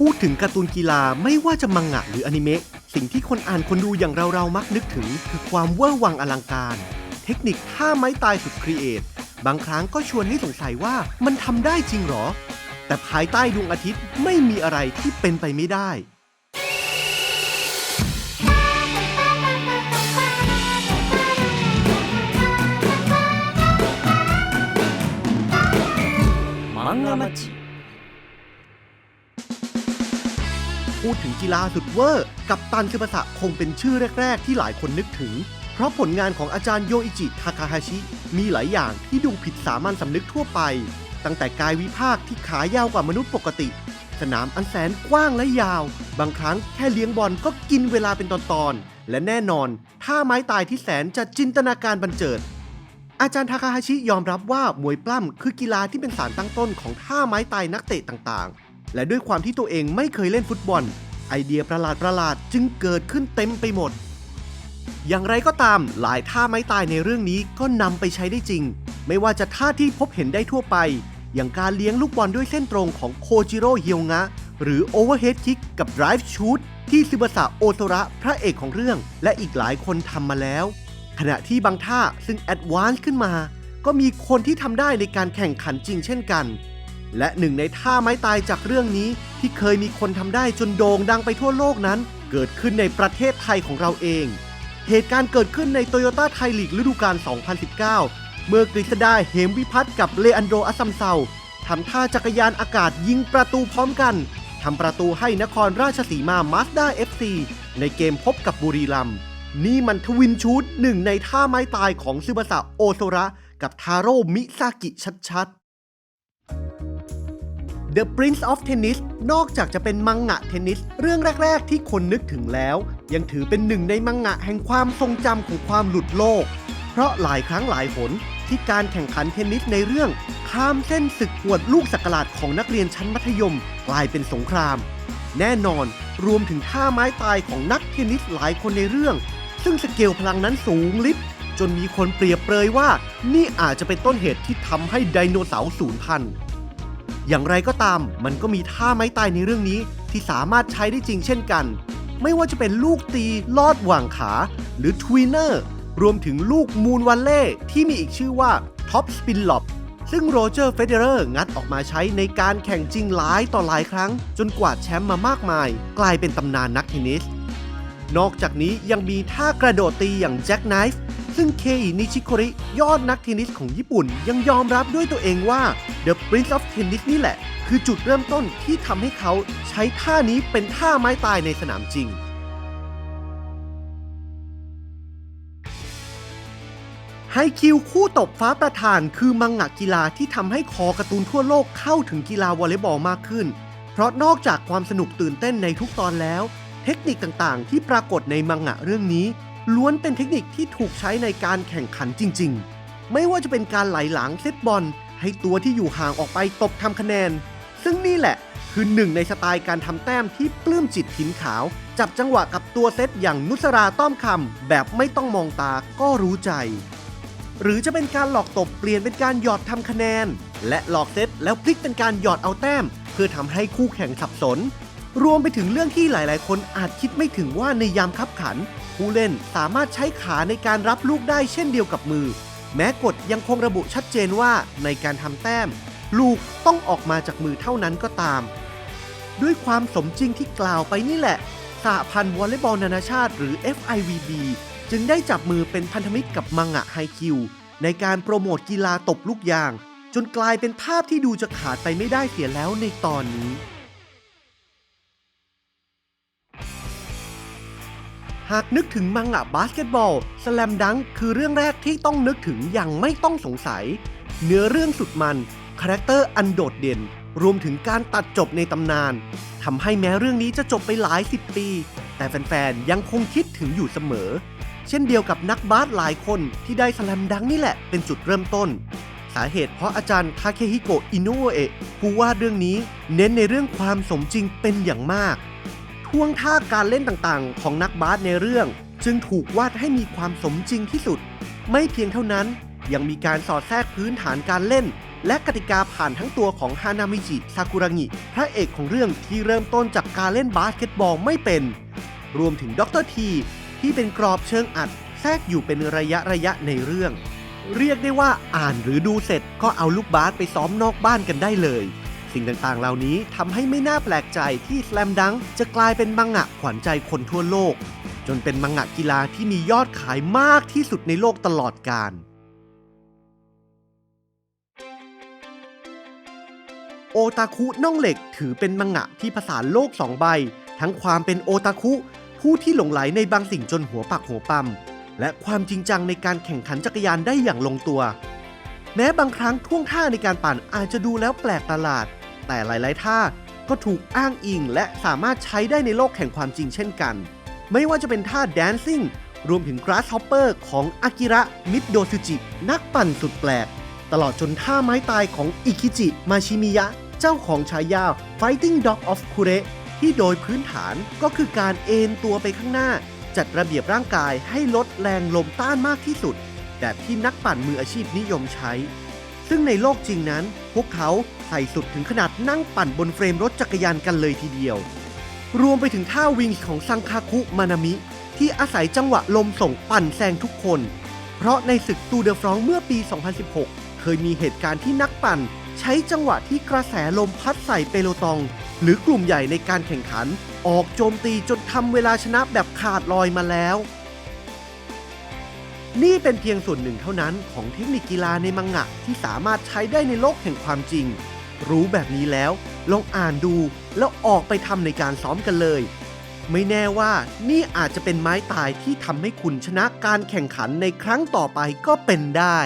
พูดถึงการ์ตูนกีฬาไม่ว่าจะมังงะหรืออนิเมะสิ่งที่คนอ่านคนดูอย่างเราเราๆมักนึกถึง คือความเวอร์วังอลังการ เทคนิคท่าไม้ตายสุดครีเอทบางครั้งก็ชวนให้สงสัยว่ามันทำได้จริงหรอ แต่ภายใต้ดวงอาทิตย์ไม่มีอะไรที่เป็นไปไม่ได้ 漫画町 พูดถึงกีฬาสุดเวอร์ กับตันซึบะสะคงเป็นชื่อแรก ๆ ที่หลายคนนึกถึง เพราะผลงานของอาจารย์โยอิจิทาคาฮาชิ มีหลายอย่างที่ดูผิดสามัญสำนึกทั่วไป ตั้งแต่กายวิภาคที่ขายาวกว่ามนุษย์ปกติ สนามอันแสนกว้างและยาว บางครั้งแค่เลี้ยงบอลก็กินเวลาเป็นตอนๆและแน่นอนท่าไม้ตายที่แสนจะจินตนาการบันเจิดอาจารย์ทาคาฮาชิยอมรับว่ามวยปล้ำคือกีฬาที่เป็นสารตั้งต้นของท่าไม้ตายนักเตะต่างๆ และด้วยความที่ตัวเองไม่เคยเล่นฟุตบอล ไอเดียประหลาดๆจึงเกิดขึ้นเต็มไปหมด อย่างไรก็ตามหลายท่าไม้ตายในเรื่องนี้ก็นำไปใช้ได้จริง ไม่ว่าจะท่าที่พบเห็นได้ทั่วไป อย่างการเลี้ยงลูกบอลด้วยเส้นตรงของโคจิโร่เฮียวงะ หรือ Overhead Kick กับ Drive Shoot ที่ซึบะสะโอโซระพระเอกของเรื่อง และอีกหลายคนทำมาแล้ว ขณะที่บางท่าซึ่งแอดวานซ์ขึ้นมา ก็มีคนที่ทำได้ในการแข่งขันจริงเช่นกัน และหนึ่งในท่าไม้ตายจากเรื่องนี้ที่เคยมีคนทำได้จนโด่งดังไปทั่วโลกนั้น เกิดขึ้นในประเทศไทยของเราเอง เหตุการณ์เกิดขึ้นในโตโยต้าไทยลีกฤดูกาล 2019 เมื่อกฤษดาเหมวิพัฒน์กับเลอันโดอัสซัมเซาทำท่าจักรยานอากาศยิงประตูพร้อมกันทำประตูให้นครราชสีมามาสด้า FC ในเกมพบกับบุรีรัมย์นี่มันทวินชูดหนึ่งในท่าไม้ตายของซึบะสะโอโซระ กับทาโร่มิซากิชัดๆ The Prince of Tennis นอกจากจะเป็นมังงะเทนนิส เรื่องแรก ๆ ที่คนนึกถึงแล้ว ยังถือเป็นหนึ่งในมังงะแห่งความทรงจำของความหลุดโลก เพราะหลายครั้งหลายหนที่การแข่งขันเทนนิสในเรื่อง ข้ามเส้นศึกหวดลูกสักหลาดของนักเรียนชั้นมัธยม กลายเป็นสงคราม แน่นอนรวมถึงท่าไม้ตายของนักเทนนิสหลายคนในเรื่อง ซึ่งสเกลพลังนั้นสูงลิบจนมีคนเปรียบเปรยว่า นี่อาจจะเป็นต้นเหตุที่ทำให้ไดโนเสาร์สูญพันธุ์ อย่างไรก็ตาม มันก็มีท่าไม้ตายในเรื่องนี้ ที่สามารถใช้ได้จริงเช่นกัน ไม่ว่าจะเป็นลูกตีลอดหว่างขา หรือทวีเนอร์ รวมถึงลูกมูนวันเล่ที่มีอีกชื่อว่าท็อปสปินล็อบซึ่งโรเจอร์เฟเดอร์งัดออกมาใช้ในการแข่งจริงหลายต่อหลายครั้ง จนกวาดแชมป์มามากมาย กลายเป็นตำนานนักเทนนิส นอกจากนี้ยังมีท่ากระโดดตีอย่างแจ็คไนฟ์ ซึ่งเคอินิชิโคริยอดนักเทนนิสของญี่ปุ่นยังยอมรับด้วยตัวเองว่า The Prince of Tennis นี่แหละ คือจุดเริ่มต้นที่ทำให้เขาใช้ท่านี้เป็นท่าไม้ตายในสนามจริง ไฮคิวคู่ตบฟ้าประธานคือมังงะกีฬาที่ทำให้คอการ์ตูนทั่วโลกเข้าถึงกีฬาวอลเลย์บอลมากขึ้น เพราะนอกจากความสนุกตื่นเต้นในทุกตอนแล้ว เทคนิคต่างๆ ที่ปรากฏในมังงะเรื่องนี้ ล้วนเป็นเทคนิคที่ถูกใช้ในการแข่งขันจริง ๆ ไม่ว่าจะเป็นการไหลหลังเซตบอล ให้ตัวที่อยู่ห่างออกไปตบทำคะแนน ซึ่งนี่แหละคือหนึ่งในสไตล์การทำแต้มที่ปลื้มจิตหินขาว จับจังหวะกับตัวเซตอย่างนุสราต้อมคำแบบไม่ต้องมองตาก็รู้ใจ หรือจะเป็นการหลอกตบเปลี่ยนเป็นการหยอดทำคะแนน และหลอกเซตแล้วพลิกเป็นการหยอดเอาแต้ม เพื่อทำให้คู่แข่งสับสน รวมไปถึงเรื่องที่หลาย ๆ คนอาจคิดไม่ถึงว่าในยามคับขัน ผู้เล่นสามารถใช้ขาในการรับลูกได้เช่นเดียวกับมือ แม้กฎยังคงระบุชัดเจนว่าในการทำแต้ม ลูกต้องออกมาจากมือเท่านั้นก็ตาม ด้วยความสมจริงที่กล่าวไปนี่แหละสหพันธ์วอลเลย์บอลนานาชาติหรือ FIVB จึงได้จับมือเป็นพันธมิตรกับมังงะไฮคิวในการโปรโมทกีฬาตบลูกยาง จนกลายเป็นภาพที่ดูจะขาดไปไม่ได้เสียแล้วในตอนนี้ หากนึกถึงมังงะบาสเกตบอลสแลมดังคือเรื่องแรกที่ต้องนึกถึงอย่างไม่ต้องสงสัย เนื้อเรื่องสุดมัน คาแรคเตอร์อันโดดเด่น รวมถึงการตัดจบในตำนานทำให้แม้เรื่องนี้จะจบไปหลายสิบปี แต่แฟนๆ ยังคงคิดถึงอยู่เสมอ เช่นเดียวกับนักบาสหลายคนที่ได้สแลมดังนี่แหละเป็นจุดเริ่มต้น สาเหตุเพราะอาจารย์ทาเคฮิโกะอิโนะเอะผู้วาดเรื่องนี้ เน้นในเรื่องความสมจริงเป็นอย่างมาก ท่วงท่าการเล่นต่างๆ ของนักบาสในเรื่อง จึงถูกวาดให้มีความสมจริงที่สุด ไม่เพียงเท่านั้นยังมีการสอดแทรกพื้นฐานการเล่น และกติกาผ่านทั้งตัวของฮานามิจิซากุระงิพระเอกของเรื่องที่เริ่มต้นจากการเล่นบาสเกตบอลไม่เป็น รวมถึงด็อกเตอร์ทีที่เป็นกรอบเชิงอัด แทรกอยู่เป็นระยะระยะในเรื่อง เรียกได้ว่าอ่านหรือดูเสร็จก็เอาลูกบาสไปซ้อมนอกบ้านกันได้เลย สิ่งต่างๆ เหล่านี้ทำให้ไม่น่าแปลกใจที่ Slam Dunk จะกลายเป็นมังงะขวัญใจคนทั่วโลก จนเป็นมังงะกีฬาที่มียอดขายมากที่สุดในโลกตลอดกาลโอตาคุน่องเหล็กถือเป็นมังงะที่ผสานโลกสองใบ ทั้งความเป็นโอตาคุ ผู้ที่หลงไหลในบางสิ่งจนหัวปักหัวปั๊มและความจริงจังในการแข่งขันจักรยานได้อย่างลงตัว แม้บางครั้งท่วงท่าในการปั่นอาจจะดูแล้วแปลกประหลาด แต่หลาย ๆ ท่าก็ถูกอ้างอิงและสามารถใช้ได้ในโลกแห่งความจริงเช่นกัน ไม่ว่าจะเป็นท่า dancing รวมถึง grasshopper ของอากิระ มิดโดซึจิ นักปั่นสุดแปลก ตลอดจนท่าไม้ตายของอิคิจิ มาชิมิยะ เจ้าของฉายา Fighting Dog of Kure ที่โดยพื้นฐานก็คือการเอนตัวไปข้างหน้า จัดระเบียบร่างกายให้ลดแรงลมต้านมากที่สุด แบบที่นักปั่นมืออาชีพนิยมใช้ ซึ่งในโลกจริงนั้น พวกเขา ใส่สุดถึงขนาดนั่งปั่นบนเฟรมรถจักรยานกันเลยทีเดียว รวมไปถึงท่าวิ่งของซังคาคุมานามิ ที่อาศัยจังหวะลมส่งปั่นแซงทุกคน เพราะในศึกตูเดอฟรองเมื่อปี 2016 เคยมีเหตุการณ์ที่นักปั่น ใช้จังหวะที่กระแสลมพัดใส่เปโลตอง หรือกลุ่มใหญ่ในการแข่งขัน ออกโจมตีจนทำเวลาชนะแบบขาดลอยมาแล้วนี่เป็นเพียงส่วนหนึ่งเท่านั้นของเทคนิคกีฬาในมังงะที่สามารถใช้ได้ในโลกแห่งความจริง รู้แบบนี้แล้ว ลองอ่านดูแล้วออกไปทำในการซ้อมกันเลย ไม่แน่ว่านี่อาจจะเป็นไม้ตายที่ทำให้คุณชนะการแข่งขันในครั้งต่อไปก็เป็นได้